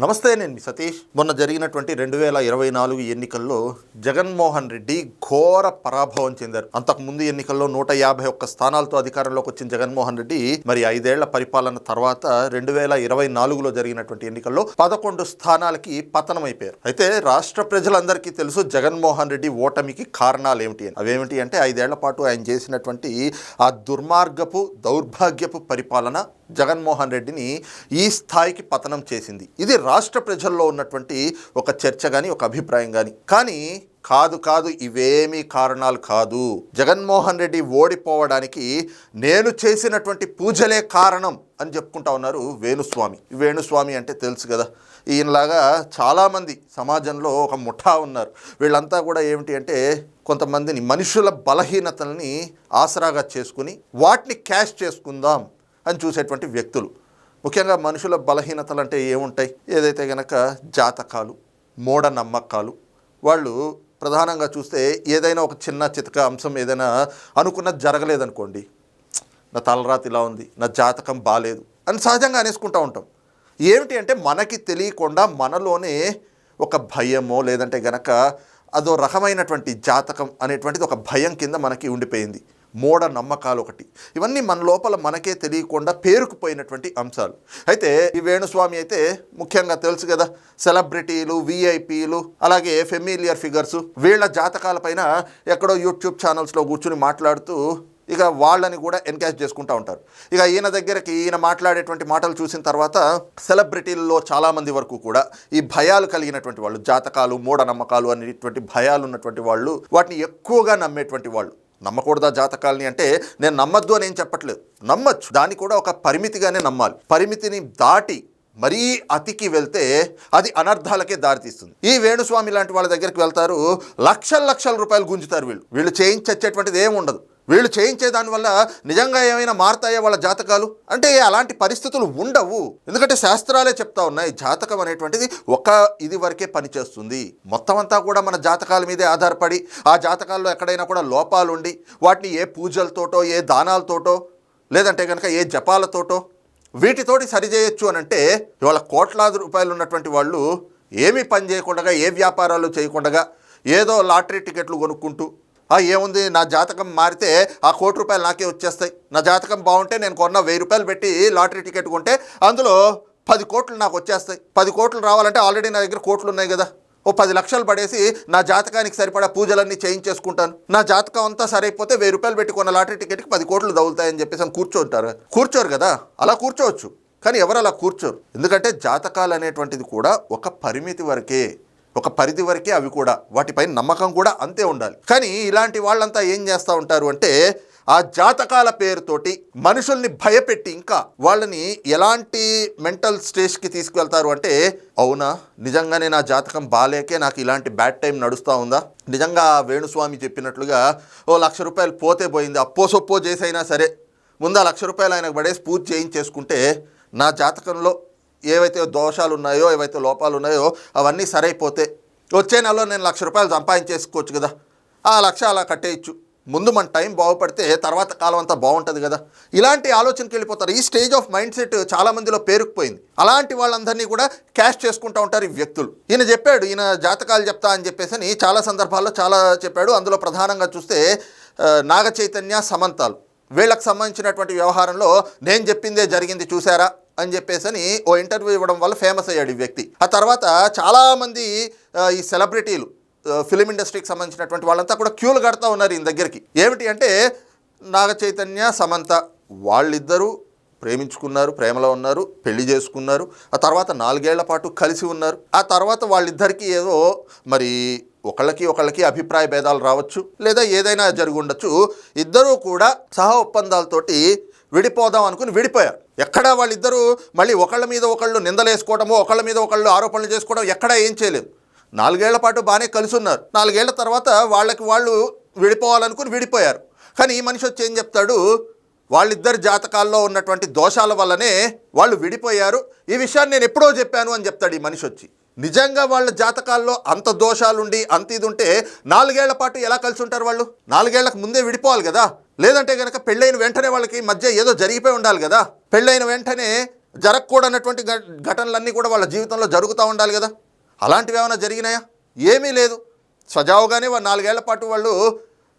నమస్తే నేను సతీష్. మొన్న జరిగినటువంటి రెండు వేల ఇరవై నాలుగు ఎన్నికల్లో జగన్మోహన్ రెడ్డి ఘోర పరాభవం చెందారు. అంతకు ముందు ఎన్నికల్లో నూట యాభై ఒక్క స్థానాలతో అధికారంలోకి వచ్చిన జగన్మోహన్ రెడ్డి మరి ఐదేళ్ళ పరిపాలన తర్వాత రెండు వేల ఇరవై నాలుగులో జరిగినటువంటి ఎన్నికల్లో పదకొండు స్థానాలకి పతనమైపోయారు. అయితే రాష్ట్ర ప్రజలందరికీ తెలుసు జగన్మోహన్ రెడ్డి ఓటమికి కారణాలు ఏమిటి అని. అవేమిటి అంటే ఐదేళ్ళ పాటు ఆయన చేసినటువంటి ఆ దుర్మార్గపు దౌర్భాగ్యపు పరిపాలన జగన్మోహన్ రెడ్డిని ఈ స్థాయికి పతనం చేసింది. ఇది రాష్ట్ర ప్రజల్లో ఉన్నటువంటి ఒక చర్చ కానీ ఒక అభిప్రాయం కానీ కానీ కాదు కాదు ఇవేమీ కారణాలు కాదు. జగన్మోహన్ రెడ్డి ఓడిపోవడానికి నేను చేసినటువంటి పూజలే కారణం అని చెప్పుకుంటా ఉన్నారు వేణుస్వామి. వేణుస్వామి అంటే తెలుసు కదా ఈయనలాగా చాలామంది సమాజంలో ఒక ముఠా ఉన్నారు. వీళ్ళంతా కూడా ఏమిటి అంటే కొంతమందిని మనుషుల బలహీనతల్ని ఆసరాగా చేసుకుని వాటిని క్యాష్ చేసుకుందాం. అని చూసేటువంటి వ్యక్తులు. ముఖ్యంగా మనుషుల బలహీనతలు అంటే ఏముంటాయి? ఏదైతే గనక జాతకాలు మూఢనమ్మకాలు వాళ్ళు ప్రధానంగా చూస్తే ఏదైనా ఒక చిన్న చితక అంశం ఏదైనా అనుకున్నది జరగలేదనుకోండి. నా తలరాత ఇలా ఉంది నా జాతకం బాగాలేదు అని సహజంగా అనేసుకుంటూ ఉంటాం. ఏమిటి అంటే మనకి తెలియకుండా మనలోనే ఒక భయమో లేదంటే గనక అదో రకమైనటువంటి జాతకం అనేటువంటిది ఒక భయం కింద మనకి ఉండిపోయింది. మూఢ నమ్మకాలు ఒకటి ఇవన్నీ మన లోపల మనకే తెలియకుండా పేరుకుపోయినటువంటి అంశాలు. అయితే ఈ వేణుస్వామి అయితే ముఖ్యంగా తెలుసు కదా సెలబ్రిటీలు విఐపీలు అలాగే ఫెమిలియర్ ఫిగర్స్ వీళ్ళ జాతకాలపైన ఎక్కడో యూట్యూబ్ ఛానల్స్లో కూర్చుని మాట్లాడుతూ ఇక వాళ్ళని కూడా ఎన్కాష్ చేసుకుంటూ ఉంటారు. ఇక ఈయన దగ్గరికి ఈయన మాట్లాడేటువంటి మాటలు చూసిన తర్వాత సెలబ్రిటీల్లో చాలామంది వరకు కూడా ఈ భయాలు కలిగినటువంటి వాళ్ళు జాతకాలు మూఢనమ్మకాలు అనేటువంటి భయాలు ఉన్నటువంటి వాళ్ళు వాటిని ఎక్కువగా నమ్మేటువంటి వాళ్ళు. నమ్మకూడదా జాతకాలని అంటే నేను నమ్మద్దు అని ఏం చెప్పట్లేదు. నమ్మచ్చు. దాన్ని కూడా ఒక పరిమితిగానే నమ్మాలి. పరిమితిని దాటి మరీ అతికి వెళ్తే అది అనర్థాలకే దారితీస్తుంది. ఈ వేణుస్వామి లాంటి వాళ్ళ దగ్గరికి వెళ్తారు. లక్షల లక్షల రూపాయలు గుంజుతారు వీళ్ళు. వీళ్ళు చేయించచ్చేటువంటిది ఏమి ఉండదు వీళ్ళు చేయించే దానివల్ల నిజంగా ఏమైనా మారుతాయా వాళ్ళ జాతకాలు? అంటే అలాంటి పరిస్థితులు ఉండవు. ఎందుకంటే శాస్త్రాలే చెప్తా ఉన్నాయి జాతకం అనేటువంటిది ఒక ఇది వరకే పనిచేస్తుంది. మొత్తం అంతా కూడా మన జాతకాల మీదే ఆధారపడి ఆ జాతకాల్లో ఎక్కడైనా కూడా లోపాలుండి వాటిని ఏ పూజలతోటో ఏ దానాలతోటో లేదంటే కనుక ఏ జపాలతోటో వీటితోటి సరిచేయొచ్చు అని అంటే ఇవాళ కోట్లాది రూపాయలు ఉన్నటువంటి వాళ్ళు ఏమీ పని చేయకుండా ఏ వ్యాపారాలు చేయకుండా ఏదో లాటరీ టికెట్లు కొనుక్కుంటూ ఏముంది? నా జాతకం మారితే ఆ కోటి రూపాయలు నాకే వచ్చేస్తాయి. నా జాతకం బాగుంటే నేను కొన్న వెయ్యి రూపాయలు పెట్టి లాటరీ టికెట్ కొంటే అందులో పది కోట్లు నాకు వచ్చేస్తాయి. పది కోట్లు రావాలంటే ఆల్రెడీ నా దగ్గర కోట్లు ఉన్నాయి కదా. ఓ పది లక్షలు పడేసి నా జాతకానికి సరిపడా పూజలన్నీ చేయించేసుకుంటాను. నా జాతకం అంతా సరైపోతే వెయ్యి రూపాయలు పెట్టి కొన్న లాటరీ టికెట్కి పది కోట్లు తగులుతాయని చెప్పేసి అని కూర్చోంటారు కూర్చోరు కదా. అలా కూర్చోవచ్చు. కానీ ఎవరు అలా కూర్చోరు? ఎందుకంటే జాతకాలు అనేటువంటిది కూడా ఒక పరిమితి వరకే ఒక పరిధి వరకే అవి కూడా వాటిపై నమ్మకం కూడా అంతే ఉండాలి. కానీ ఇలాంటి వాళ్ళంతా ఏం చేస్తూ ఉంటారు అంటే ఆ జాతకాల పేరుతోటి మనుషుల్ని భయపెట్టి ఇంకా వాళ్ళని ఎలాంటి మెంటల్ స్టేజ్కి తీసుకువెళ్తారు అంటే అవునా? నిజంగానే నా జాతకం బాలేకే నాకు ఇలాంటి బ్యాడ్ టైం నడుస్తూ ఉందా? నిజంగా వేణుస్వామి చెప్పినట్లుగా ఓ లక్ష రూపాయలు పోతే పోయింది అప్పో సొప్పో చేసైనా సరే ముందు ఆ లక్ష రూపాయలు ఆయనకు పడేసి పూజ చేయించేసుకుంటే నా జాతకంలో ఏవైతే దోషాలు ఉన్నాయో ఏవైతే లోపాలు ఉన్నాయో అవన్నీ సరైపోతే వచ్చే నెలలో నేను లక్ష రూపాయలు సంపాదించేసుకోవచ్చు కదా. ఆ లక్ష అలా కట్టేయచ్చు. ముందు మన టైం బాగుపడితే తర్వాత కాలం అంతా బాగుంటుంది కదా. ఇలాంటి ఆలోచనకి వెళ్ళిపోతారు. ఈ స్టేజ్ ఆఫ్ మైండ్ సెట్ చాలా మందిలో పేరుకుపోయింది. అలాంటి వాళ్ళందరినీ కూడా క్యాష్ చేసుకుంటూ ఉంటారు ఈ వ్యక్తులు. ఈయన చెప్పాడు ఈయన జాతకాలు చెప్తా అని చెప్పేసి అని చాలా సందర్భాల్లో చాలా చెప్పాడు. అందులో ప్రధానంగా చూస్తే నాగ చైతన్య సమంతాలు. వీళ్ళకి సంబంధించినటువంటి వ్యవహారంలో నేను చెప్పిందే జరిగింది చూసారా అని చెప్పేసి అని ఓ ఇంటర్వ్యూ ఇవ్వడం వల్ల ఫేమస్ అయ్యాడు ఈ వ్యక్తి. ఆ తర్వాత చాలామంది ఈ సెలబ్రిటీలు ఫిలిం ఇండస్ట్రీకి సంబంధించినటువంటి వాళ్ళంతా కూడా క్యూలు కడతా ఉన్నారు ఈయన దగ్గరికి. ఏమిటి అంటే నాగ చైతన్య సమంత వాళ్ళిద్దరూ ప్రేమించుకున్నారు ప్రేమలో ఉన్నారు పెళ్ళి చేసుకున్నారు ఆ తర్వాత నాలుగేళ్ళ పాటు కలిసి ఉన్నారు. ఆ తర్వాత వాళ్ళిద్దరికీ ఏదో మరి ఒకళ్ళకి ఒకళ్ళకి అభిప్రాయ భేదాలు రావచ్చు లేదా ఏదైనా జరిగి ఉండొచ్చు. ఇద్దరూ కూడా సహ ఒప్పందాలతోటి విడిపోదాం అనుకుని విడిపోయారు. ఎక్కడా వాళ్ళిద్దరూ మళ్ళీ ఒకళ్ళ మీద ఒకళ్ళు నిందలేసుకోవడమో ఒకళ్ళ మీద ఒకళ్ళు ఆరోపణలు చేసుకోవడం ఎక్కడా ఏం చేయలేదు. నాలుగేళ్ళ పాటు బాగానే కలిసి ఉన్నారు నాలుగేళ్ళ తర్వాత వాళ్ళకి వాళ్ళు విడిపోవాలనుకుని విడిపోయారు. కానీ ఈ మనిషి వచ్చి ఏం చెప్తాడు? వాళ్ళిద్దరు జాతకాల్లో ఉన్నటువంటి దోషాల వల్లనే వాళ్ళు విడిపోయారు. ఈ విషయాన్ని నేను ఎప్పుడో చెప్పాను అని చెప్తాడు ఈ మనిషి వచ్చి. నిజంగా వాళ్ళ జాతకాల్లో అంత దోషాలుండి అంత ఇది ఉంటే నాలుగేళ్ళ పాటు ఎలా కలిసి ఉంటారు వాళ్ళు? నాలుగేళ్ళకు ముందే విడిపోవాలి కదా. లేదంటే కనుక పెళ్ళైన వెంటనే వాళ్ళకి మధ్య ఏదో జరిగిపోయి ఉండాలి కదా. పెళ్ళైన వెంటనే జరగకూడనటువంటి ఘటనలన్నీ కూడా వాళ్ళ జీవితంలో జరుగుతూ ఉండాలి కదా. అలాంటివి ఏమైనా జరిగినాయా? ఏమీ లేదు. సజావుగానే వాళ్ళు నాలుగేళ్ళ పాటు వాళ్ళు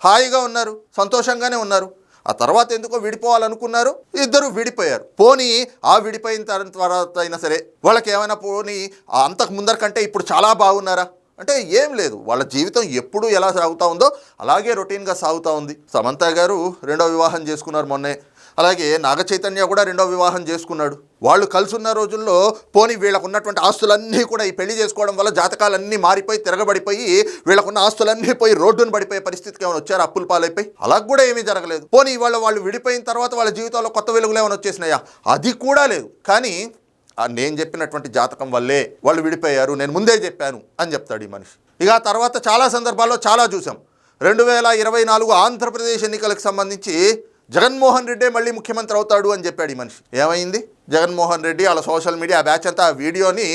హాయిగా ఉన్నారు సంతోషంగానే ఉన్నారు. ఆ తర్వాత ఎందుకో విడిపోవాలనుకున్నారు ఇద్దరు విడిపోయారు. పోనీ ఆ విడిపోయిన తర్వాత అయినా సరే వాళ్ళకి ఏమైనా పోనీ అంతకు ముందర కంటే ఇప్పుడు చాలా బాగున్నారా? అంటే ఏం లేదు. వాళ్ళ జీవితం ఎప్పుడు ఎలా సాగుతూ ఉందో అలాగే రొటీన్గా సాగుతూ ఉంది. సమంత గారు రెండో వివాహం చేసుకున్నారు మొన్నే. అలాగే నాగ చైతన్య కూడా రెండో వివాహం చేసుకున్నాడు. వాళ్ళు కలిసున్న రోజుల్లో పోనీ వీళ్ళకు ఉన్నటువంటి ఆస్తులన్నీ కూడా ఈ పెళ్ళి చేసుకోవడం వల్ల జాతకాలన్నీ మారిపోయి తిరగబడిపోయి వీళ్ళకున్న ఆస్తులన్నీ పోయి రోడ్డును పడిపోయే పరిస్థితికి ఏమైనా వచ్చారు? అప్పులు పాలైపోయి? అలా కూడా ఏమీ జరగలేదు. పోనీ ఇవాళ వాళ్ళు విడిపోయిన తర్వాత వాళ్ళ జీవితంలో కొత్త వెలుగులు ఏమైనా వచ్చేసినాయా? అది కూడా లేదు. కానీ నేను చెప్పినటువంటి జాతకం వల్లే వాళ్ళు విడిపోయారు నేను ముందే చెప్పాను అని చెప్తాడు ఈ మనిషి. ఇక ఆ తర్వాత చాలా సందర్భాల్లో చాలా చూసాం. రెండు వేల ఇరవై నాలుగు ఆంధ్రప్రదేశ్ ఎన్నికలకు సంబంధించి జగన్మోహన్ రెడ్డే మళ్ళీ ముఖ్యమంత్రి అవుతాడు అని చెప్పాడు ఈ మనిషి. ఏమైంది? జగన్మోహన్ రెడ్డి వాళ్ళ సోషల్ మీడియా బ్యాచ్ అంతా ఆ వీడియోని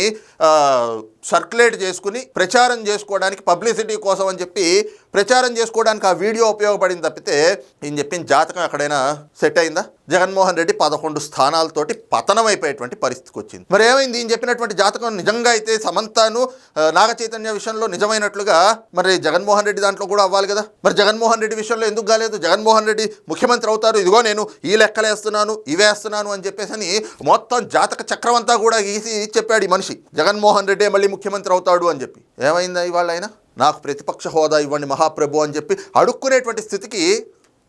సర్క్యులేట్ చేసుకుని ప్రచారం చేసుకోవడానికి పబ్లిసిటీ కోసం అని చెప్పి ప్రచారం చేసుకోవడానికి ఆ వీడియో ఉపయోగపడింది తప్పితే ఈయన చెప్పిన జాతకం ఎక్కడైనా సెట్ అయిందా? జగన్మోహన్ రెడ్డి పదకొండు స్థానాలతోటి పతనం అయిపోయేటువంటి పరిస్థితికి వచ్చింది. మరి ఏమైంది? ఈయన చెప్పినటువంటి జాతకం నిజంగా అయితే సమంతాను నాగ చైతన్య విషయంలో నిజమైనట్లుగా మరి జగన్మోహన్ రెడ్డి దాంట్లో కూడా అవ్వాలి కదా? మరి జగన్మోహన్ రెడ్డి విషయంలో ఎందుకు కాలేదు? జగన్మోహన్ రెడ్డి ముఖ్యమంత్రి అవుతారు. ఇదిగో నేను ఈ లెక్కలేస్తున్నాను ఇవేస్తున్నాను అని చెప్పేసి అని మొత్తం జాతక చక్రం అంతా కూడా గీసి చెప్పాడు ఈ మనిషి. జగన్మోహన్ రెడ్డి మళ్ళీ ముఖ్యమంత్రి అవుతాడు అని చెప్పి. ఏమైందా ఇవాళ ఆయన? నాకు ప్రతిపక్ష హోదా ఇవ్వండి మహాప్రభు అని చెప్పి అడుక్కునేటువంటి స్థితికి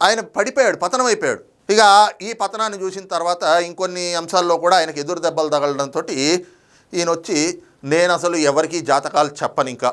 ఆయన పడిపోయాడు పతనం అయిపోయాడు ఇక ఈ పతనాన్ని చూసిన తర్వాత ఇంకొన్ని అంశాల్లో కూడా ఆయనకు ఎదురు దెబ్బలు తగలడంతో ఈయన వచ్చి నేను అసలు ఎవరికీ జాతకాలు చెప్పను ఇంకా.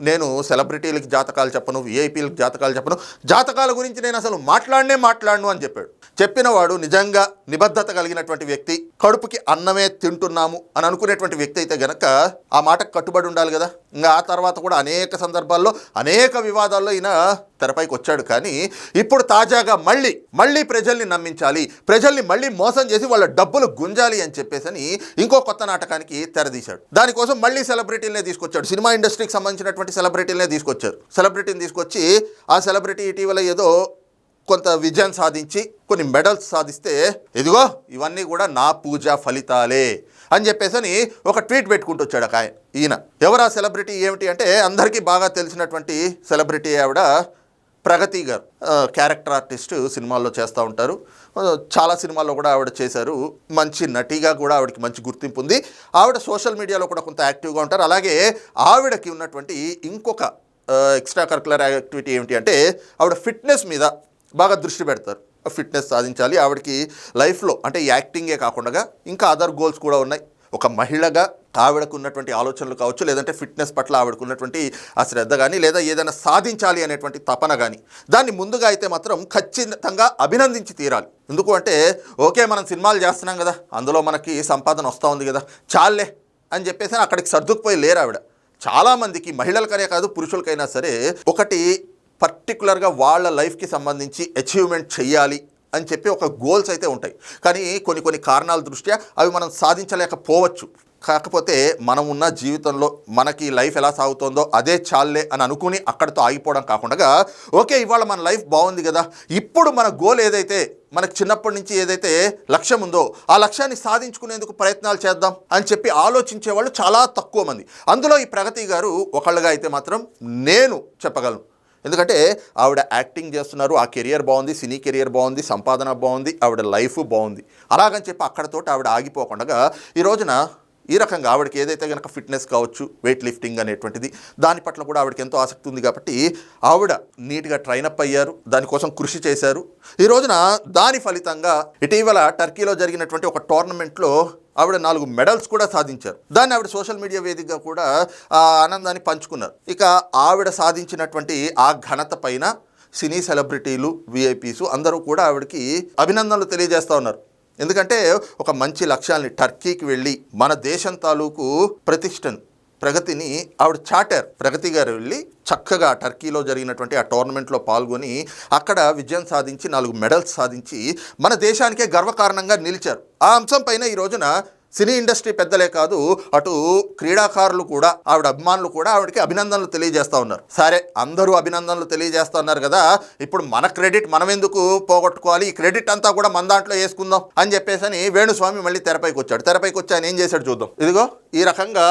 నేను సెలబ్రిటీలకు జాతకాలు చెప్పను విఐపీలకు జాతకాలు చెప్పను. జాతకాల గురించి నేను అసలు మాట్లాడనే మాట్లాడను అని చెప్పాడు. చెప్పినవాడు నిజంగా నిబద్ధత కలిగినటువంటి వ్యక్తి. కడుపుకి అన్నమే తింటున్నాము అని అనుకునేటువంటి వ్యక్తి అయితే గనక ఆ మాటకు కట్టుబడి ఉండాలి కదా. ఇంకా ఆ తర్వాత కూడా అనేక సందర్భాల్లో అనేక వివాదాల్లో ఈయన తెరపైకి వచ్చాడు. కానీ ఇప్పుడు తాజాగా మళ్ళీ మళ్ళీ ప్రజల్ని నమ్మించాలి ప్రజల్ని మళ్ళీ మోసం చేసి వాళ్ళ డబ్బులు గుంజాలి అని చెప్పేసి ఇంకో కొత్త నాటకానికి తెరదీశాడు. దానికోసం మళ్ళీ సెలబ్రిటీలనే తీసుకొచ్చాడు. సినిమా ఇండస్ట్రీకి సంబంధించినటువంటి సెలబ్రిటీలనే తీసుకొచ్చారు. సెలబ్రిటీని తీసుకొచ్చి ఆ సెలబ్రిటీ ఇటీవల ఏదో కొంత విజయం సాధించి కొన్ని మెడల్స్ సాధిస్తే ఇదిగో ఇవన్నీ కూడా నా పూజ ఫలితాలే అని చెప్పేసి ఒక ట్వీట్ పెట్టుకుంటూ వచ్చాడు ఒక ఆయన. ఈయన. ఎవరు ఆ సెలబ్రిటీ ఏమిటి అంటే అందరికీ బాగా తెలిసినటువంటి సెలబ్రిటీ ఆవిడ ప్రగతి గారు క్యారెక్టర్ ఆర్టిస్ట్ సినిమాల్లో చేస్తూ ఉంటారు. చాలా సినిమాల్లో కూడా ఆవిడ చేశారు. మంచి నటిగా కూడా ఆవిడకి మంచి గుర్తింపు ఉంది. ఆవిడ సోషల్ మీడియాలో కూడా కొంత యాక్టివ్గా ఉంటారు. అలాగే ఆవిడకి ఉన్నటువంటి ఇంకొక ఎక్స్ట్రా కరికులర్ యాక్టివిటీ ఏమిటి అంటే ఆవిడ ఫిట్నెస్ మీద బాగా దృష్టి పెడతారు. ఫిట్నెస్ సాధించాలి. ఆవిడకి లైఫ్లో అంటే యాక్టింగే కాకుండా ఇంకా అదర్ గోల్స్ కూడా ఉన్నాయి. ఒక మహిళగా ఆవిడకు ఉన్నటువంటి ఆలోచనలు కావచ్చు లేదంటే ఫిట్నెస్ పట్ల ఆవిడకు ఉన్నటువంటి ఆ శ్రద్ధ కానీ లేదా ఏదైనా సాధించాలి అనేటువంటి తపన కానీ దాన్ని ముందుగా అయితే మాత్రం ఖచ్చితంగా అభినందించి తీరాలి. ఎందుకు అంటే ఓకే మనం సినిమాలు చేస్తున్నాం కదా అందులో మనకి సంపాదన వస్తూ ఉంది కదా చాలే అని చెప్పేసి అక్కడికి సర్దుకుపోయి లేరు ఆవిడ. చాలామందికి మహిళలకనే కాదు పురుషులకైనా సరే ఒకటి పర్టికులర్గా వాళ్ళ లైఫ్కి సంబంధించి అచీవ్మెంట్ చేయాలి అని చెప్పి ఒక గోల్స్ అయితే ఉంటాయి. కానీ కొన్ని కొన్ని కారణాల దృష్ట్యా అవి మనం సాధించలేకపోవచ్చు. కాకపోతే మనం ఉన్న జీవితంలో మనకి లైఫ్ ఎలా సాగుతుందో అదే చాలే అని అనుకుని అక్కడితో ఆగిపోవడం కాకుండా ఓకే ఇవాళ మన లైఫ్ బాగుంది కదా ఇప్పుడు మన గోల్ ఏదైతే మనకు చిన్నప్పటి నుంచి ఏదైతే లక్ష్యం ఉందో ఆ లక్ష్యాన్ని సాధించుకునేందుకు ప్రయత్నాలు చేద్దాం అని చెప్పి ఆలోచించే వాళ్ళు చాలా తక్కువ మంది. అందులో ఈ ప్రగతి గారు ఒకళ్ళుగా అయితే మాత్రం నేను చెప్పగలను. ఎందుకంటే ఆవిడ యాక్టింగ్ చేస్తున్నారు ఆ కెరియర్ బాగుంది సినీ కెరియర్ బాగుంది సంపాదన బాగుంది ఆవిడ లైఫ్ బాగుంది. అలాగని చెప్పి అక్కడతోటి ఆవిడ ఆగిపోకుండా ఈ రోజున ఈ రకంగా ఆవిడకి ఏదైతే కనుక ఫిట్నెస్ కావచ్చు వెయిట్ లిఫ్టింగ్ అనేటువంటిది దాని పట్ల కూడా ఆవిడకి ఎంతో ఆసక్తి ఉంది కాబట్టి ఆవిడ నీట్గా ట్రైనప్ అయ్యారు దానికోసం కృషి చేశారు. ఈ రోజున దాని ఫలితంగా ఇటీవల టర్కీలో జరిగినటువంటి ఒక టోర్నమెంట్లో ఆవిడ నాలుగు మెడల్స్ కూడా సాధించారు. దాన్ని ఆవిడ సోషల్ మీడియా వేదికగా కూడా ఆ ఆనందాన్ని పంచుకున్నారు. ఇక ఆవిడ సాధించినటువంటి ఆ ఘనత పైన సినీ సెలబ్రిటీలు విఐపీస్ అందరూ కూడా ఆవిడకి అభినందనలు తెలియజేస్తూ ఉన్నారు. ఎందుకంటే ఒక మంచి లక్ష్యాన్ని టర్కీకి వెళ్ళి మన దేశం తాలూకు ప్రతిష్టను ప్రగతిని ఆవిడ చాటారు ప్రగతి గారు వెళ్ళి చక్కగా టర్కీలో జరిగినటువంటి ఆ టోర్నమెంట్లో పాల్గొని అక్కడ విజయం సాధించి నాలుగు మెడల్స్ సాధించి మన దేశానికే గర్వకారణంగా నిలిచారు. ఆ అంశం పైన ఈ రోజున సినీ ఇండస్ట్రీ పెద్దలే కాదు అటు క్రీడాకారులు కూడా ఆవిడ అభిమానులు కూడా ఆవిడకి అభినందనలు తెలియజేస్తూ ఉన్నారు. సరే అందరూ అభినందనలు తెలియజేస్తూ ఉన్నారు కదా ఇప్పుడు మన క్రెడిట్ మనం ఎందుకు పోగొట్టుకోవాలి? ఈ క్రెడిట్ అంతా కూడా మన దాంట్లో వేసుకుందాం అని చెప్పేసి అని వేణుస్వామి మళ్ళీ తెరపైకి వచ్చాడు తెరపైకి వచ్చి ఆయన ఏం చేశాడు చూద్దాం. ఇదిగో ఈ రకంగా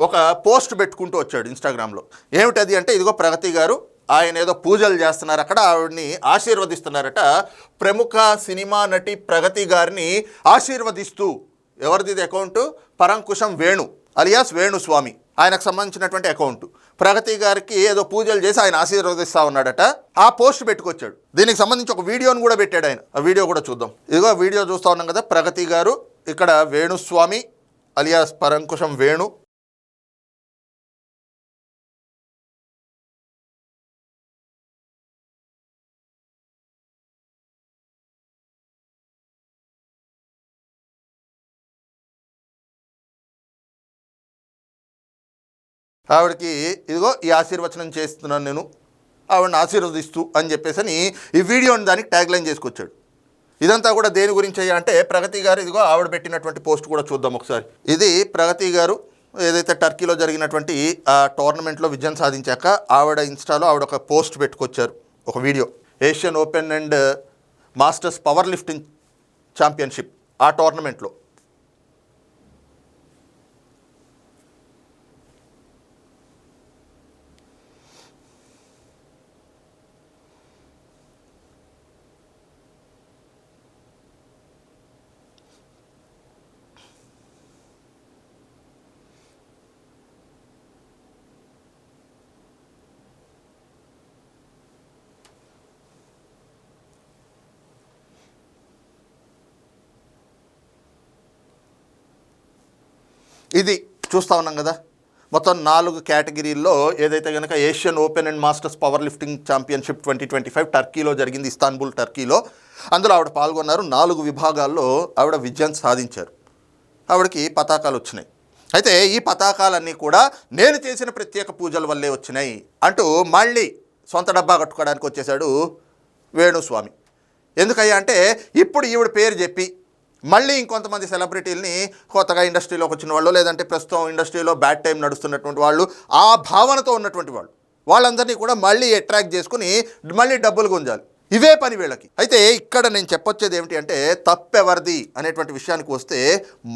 ఒక పోస్ట్ పెట్టుకుంటూ వచ్చాడు ఇన్స్టాగ్రామ్లో. ఏమిటది అంటే ఇదిగో ప్రగతి గారు ఆయన ఏదో పూజలు చేస్తున్నారు అక్కడ ఆవిడని ఆశీర్వదిస్తున్నారట. ప్రముఖ సినిమా నటి ప్రగతి గారిని ఆశీర్వదిస్తూ ఎవరిది అకౌంట్? పరంకుశం వేణు అలియాస్ వేణుస్వామి. ఆయనకు సంబంధించినటువంటి అకౌంట్. ప్రగతి గారికి ఏదో పూజలు చేసి ఆయన ఆశీర్వదిస్తా ఉన్నాడట. ఆ పోస్ట్ పెట్టుకొచ్చాడు. దీనికి సంబంధించి ఒక వీడియోని కూడా పెట్టాడు ఆయన. ఆ వీడియో కూడా చూద్దాం. ఇదిగో వీడియో చూస్తూ ఉన్నాం కదా ప్రగతి గారు ఇక్కడ వేణుస్వామి అలియాస్ పరంకుశం వేణు ఆవిడకి ఇదిగో ఈ ఆశీర్వచనం చేస్తున్నాను నేను ఆవిడని ఆశీర్వదిస్తూ అని చెప్పేసి అని ఈ వీడియోని దానికి ట్యాగ్ లైన్ చేసుకొచ్చాడు. ఇదంతా కూడా దేని గురించి అంటే ప్రగతి గారు ఇదిగో ఆవిడ పెట్టినటువంటి పోస్ట్ కూడా చూద్దాం ఒకసారి. ఇది ప్రగతి గారు ఏదైతే టర్కీలో జరిగినటువంటి ఆ టోర్నమెంట్లో విజయం సాధించాక ఆవిడ ఇన్స్టాలో ఆవిడ ఒక పోస్ట్ పెట్టుకొచ్చారు ఒక video. Asian open and masters powerlifting championship ఆ టోర్నమెంట్లో. ఇది చూస్తా ఉన్నాం కదా. మొత్తం నాలుగు కేటగిరీల్లో ఏదైతే కనుక Asian open and masters powerlifting championship twenty twenty five టర్కీలో జరిగింది ఇస్తాన్బుల్ టర్కీలో. అందులో ఆవిడ పాల్గొన్నారు. నాలుగు విభాగాల్లో ఆవిడ విజయం సాధించారు. ఆవిడకి పతాకాలు వచ్చినాయి. అయితే ఈ పతాకాలన్నీ కూడా నేను చేసిన ప్రత్యేక పూజల వల్లే వచ్చినాయి అంటూ మళ్ళీ సొంత డబ్బా కట్టుకోవడానికి వచ్చేశాడు వేణుస్వామి. ఎందుకయ్యా అంటే ఇప్పుడు ఈవిడ పేరు చెప్పి మళ్ళీ ఇంకొంతమంది సెలబ్రిటీలని కొత్తగా ఇండస్ట్రీలోకి వచ్చిన వాళ్ళు లేదంటే ప్రస్తుతం ఇండస్ట్రీలో బ్యాడ్ టైం నడుస్తున్నటువంటి వాళ్ళు ఆ భావనతో ఉన్నటువంటి వాళ్ళు వాళ్ళందరినీ కూడా మళ్ళీ అట్రాక్ట్ చేసుకుని మళ్ళీ డబ్బులు గుంజాలి. ఇవే పని వీళ్ళకి. అయితే ఇక్కడ నేను చెప్పొచ్చేది ఏమిటి అంటే తప్పెవరిది అనేటువంటి విషయానికి వస్తే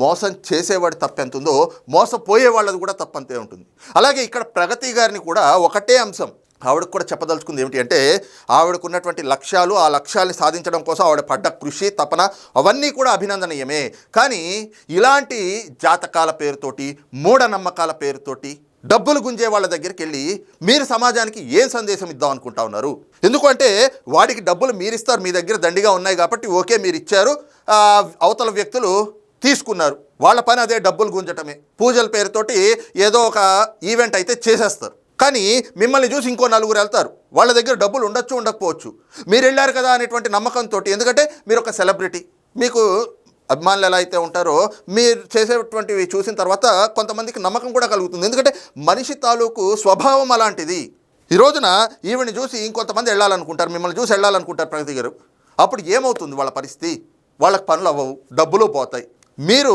మోసం చేసేవాడి తప్పు ఉందో మోసపోయే వాళ్ళది కూడా తప్పంతే ఉంటుంది. అలాగే ఇక్కడ ప్రగతి గారిని కూడా ఒకటే అంశం ఆవిడకు కూడా చెప్పదలుచుకుంది ఏమిటి అంటే ఆవిడకున్నటువంటి లక్ష్యాలు ఆ లక్ష్యాల్ని సాధించడం కోసం ఆవిడ పడ్డ కృషి తపన అవన్నీ కూడా అభినందనీయమే. కానీ ఇలాంటి జాతకాల పేరుతోటి మూఢనమ్మకాల పేరుతోటి డబ్బులు గుంజే వాళ్ళ దగ్గరికి వెళ్ళి మీరు సమాజానికి ఏం సందేశం ఇద్దాం అనుకుంటా ఉన్నారు? ఎందుకంటే వాడికి డబ్బులు మీరిస్తారు మీ దగ్గర దండిగా ఉన్నాయి కాబట్టి ఓకే మీరు ఇచ్చారు. అవతల వ్యక్తులు తీసుకున్నారు. వాళ్ళ పని అదే డబ్బులు గుంజటమే. పూజల పేరుతోటి ఏదో ఒక ఈవెంట్ అయితే చేసేస్తారు. కానీ మిమ్మల్ని చూసి ఇంకో నలుగురు వెళ్తారు. వాళ్ళ దగ్గర డబ్బులు ఉండొచ్చు ఉండకపోవచ్చు. మీరు వెళ్ళారు కదా అనేటువంటి నమ్మకంతో ఎందుకంటే మీరు ఒక సెలబ్రిటీ. మీకు అభిమానులు ఎలా అయితే ఉంటారో మీరు చేసేటువంటివి చూసిన తర్వాత కొంతమందికి నమ్మకం కూడా కలుగుతుంది. ఎందుకంటే మనిషి తాలూకు స్వభావం అలాంటిది. ఈ రోజున ఈవిని చూసి ఇంకొంతమంది వెళ్ళాలనుకుంటారు. మిమ్మల్ని చూసి వెళ్ళాలనుకుంటారు ప్రగతి గారు. అప్పుడు ఏమవుతుంది? వాళ్ళ పరిస్థితి? వాళ్ళకి పనులు అవ్వవు. డబ్బులు పోతాయి. మీరు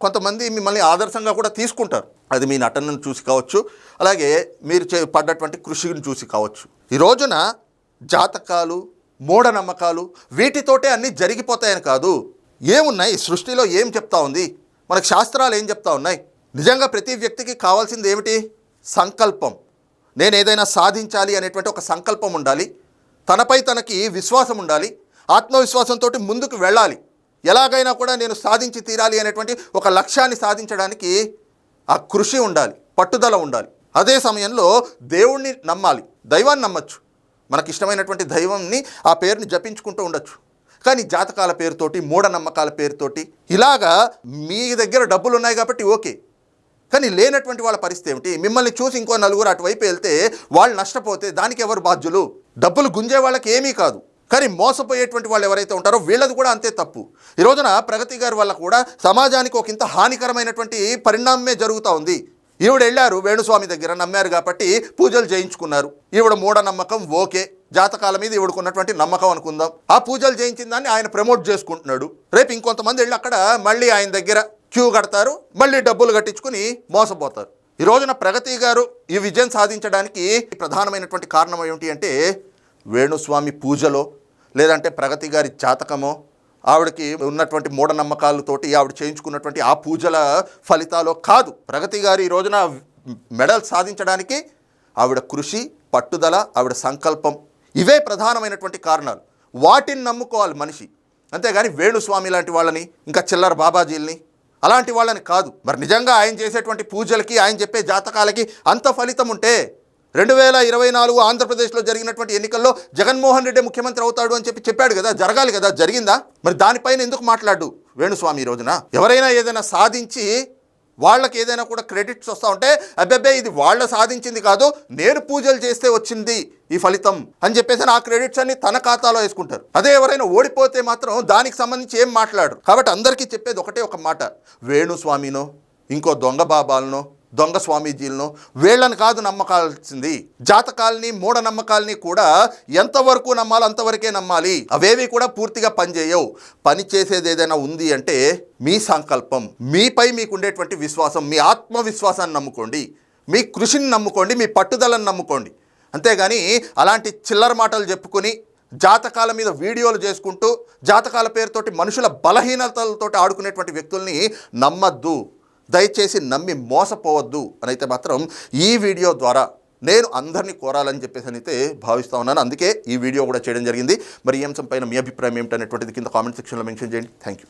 కొంతమంది మిమ్మల్ని ఆదర్శంగా కూడా తీసుకుంటారు. అది మీ నటనను చూసి కావచ్చు అలాగే మీరు చే పడ్డటువంటి కృషిని చూసి కావచ్చు. ఈ రోజున జాతకాలు మూఢనమ్మకాలు వీటితోటే అన్నీ జరిగిపోతాయని కాదు. ఏమున్నాయి? సృష్టిలో ఏం చెప్తా ఉంది? మనకు శాస్త్రాలు ఏం చెప్తా ఉన్నాయి? నిజంగా ప్రతి వ్యక్తికి కావాల్సింది ఏమిటి? సంకల్పం. నేను ఏదైనా సాధించాలి అనేటువంటి ఒక సంకల్పం ఉండాలి. తనపై తనకి విశ్వాసం ఉండాలి. ఆత్మవిశ్వాసంతో ముందుకు వెళ్ళాలి. ఎలాగైనా కూడా నేను సాధించి తీరాలి అనేటువంటి ఒక లక్ష్యాన్ని సాధించడానికి ఆ కృషి ఉండాలి పట్టుదల ఉండాలి. అదే సమయంలో దేవుణ్ణి నమ్మాలి దైవాన్ని నమ్మచ్చు. మనకి ఇష్టమైనటువంటి దైవంని ఆ పేరుని జపించుకుంటూ ఉండొచ్చు. కానీ జాతకాల పేరుతోటి మూఢనమ్మకాల పేరుతోటి ఇలాగా మీ దగ్గర డబ్బులు ఉన్నాయి కాబట్టి ఓకే. కానీ లేనటువంటి వాళ్ళ పరిస్థితి ఏమిటి? మిమ్మల్ని చూసి ఇంకో నలుగురు అటువైపు వెళ్తే వాళ్ళు నష్టపోతే దానికి ఎవరు బాధ్యులు? డబ్బులు గుంజే వాళ్ళకి ఏమీ కాదు. కానీ మోసపోయేటువంటి వాళ్ళు ఎవరైతే ఉంటారో వీళ్ళది కూడా అంతే తప్పు. ఈ రోజున ప్రగతి గారి వల్ల కూడా సమాజానికి ఒక ఇంత హానికరమైనటువంటి పరిణామమే జరుగుతూ ఉంది. ఈవిడ వెళ్ళారు వేణుస్వామి దగ్గర నమ్మారు కాబట్టి పూజలు చేయించుకున్నారు. ఈవిడ మూఢనమ్మకం ఓకే. జాతకాల మీద ఈవిడకున్నటువంటి నమ్మకం అనుకుందాం. ఆ పూజలు చేయించిన దాన్ని ఆయన ప్రమోట్ చేసుకుంటున్నాడు. రేపు ఇంకొంతమంది వెళ్ళి అక్కడ మళ్ళీ ఆయన దగ్గర క్యూ కడతారు మళ్ళీ డబ్బులు కట్టించుకుని మోసపోతారు. ఈ రోజున ప్రగతి గారు ఈ విజయం సాధించడానికి ప్రధానమైనటువంటి కారణం ఏమిటి అంటే వేణుస్వామి పూజలో లేదంటే ప్రగతి గారి జాతకమో ఆవిడకి ఉన్నటువంటి మూఢనమ్మకాలతోటి ఆవిడ చేయించుకున్నటువంటి ఆ పూజల ఫలితాలో కాదు. ప్రగతి గారు ఈ రోజున మెడల్ సాధించడానికి ఆవిడ కృషి పట్టుదల ఆవిడ సంకల్పం ఇవే ప్రధానమైనటువంటి కారణాలు. వాటిని నమ్ముకోవాలి మనిషి. అంతేగాని వేణుస్వామి లాంటి వాళ్ళని ఇంకా చిల్లర బాబాజీల్ని అలాంటి వాళ్ళని కాదు. మరి నిజంగా ఆయన చేసేటువంటి పూజలకి ఆయన చెప్పే జాతకాలకి అంత ఫలితం ఉంటే రెండు వేల ఇరవై నాలుగు ఆంధ్రప్రదేశ్లో జరిగినటువంటి ఎన్నికల్లో జగన్మోహన్ రెడ్డి ముఖ్యమంత్రి అవుతాడు అని చెప్పి చెప్పాడు కదా జరగాలి కదా జరిగిందా? మరి దానిపైన ఎందుకు మాట్లాడు వేణుస్వామి ఈ రోజున? ఎవరైనా ఏదైనా సాధించి వాళ్ళకి ఏదైనా కూడా క్రెడిట్స్ వస్తూ ఉంటే అబ్బెబ్బే ఇది వాళ్ళ సాధించింది కాదు నేను పూజలు చేస్తే వచ్చింది ఈ ఫలితం అని చెప్పేసి ఆ క్రెడిట్స్ అన్ని తన ఖాతాలో వేసుకుంటారు. అదే ఎవరైనా ఓడిపోతే మాత్రం దానికి సంబంధించి ఏం మాట్లాడరు. కాబట్టి అందరికీ చెప్పేది ఒకటే ఒక మాట వేణుస్వామినో ఇంకో దొంగ బాబాలనో దొంగ స్వామీజీలను వీళ్ళని కాదు నమ్మకాల్సింది. జాతకాల్ని మూఢనమ్మకాల్ని కూడా ఎంతవరకు నమ్మాలో అంతవరకే నమ్మాలి. అవేవి కూడా పూర్తిగా పనిచేయవు. పని చేసేది ఏదైనా ఉంది అంటే మీ సంకల్పం మీపై మీకు ఉండేటువంటి విశ్వాసం మీ ఆత్మవిశ్వాసాన్ని నమ్ముకోండి. మీ కృషిని నమ్ముకోండి మీ పట్టుదలను నమ్ముకోండి. అంతేగాని అలాంటి చిల్లర మాటలు చెప్పుకొని జాతకాల మీద వీడియోలు చేసుకుంటూ జాతకాల పేరుతోటి మనుషుల బలహీనతలతోటి ఆడుకునేటువంటి వ్యక్తుల్ని నమ్మద్దు. దయచేసి నమ్మి మోసపోవద్దు అనైతే మాత్రం ఈ వీడియో ద్వారా నేను అందరినీ కోరాలని చెప్పేసి అయితే భావిస్తా ఉన్నాను. అందుకే ఈ వీడియో కూడా చేయడం జరిగింది. మరి ఈ అంశం పైన మీ అభిప్రాయం ఏమిటనేటువంటిది కింద కామెంట్ సెక్షన్లో మెన్షన్ చేయండి. Thank you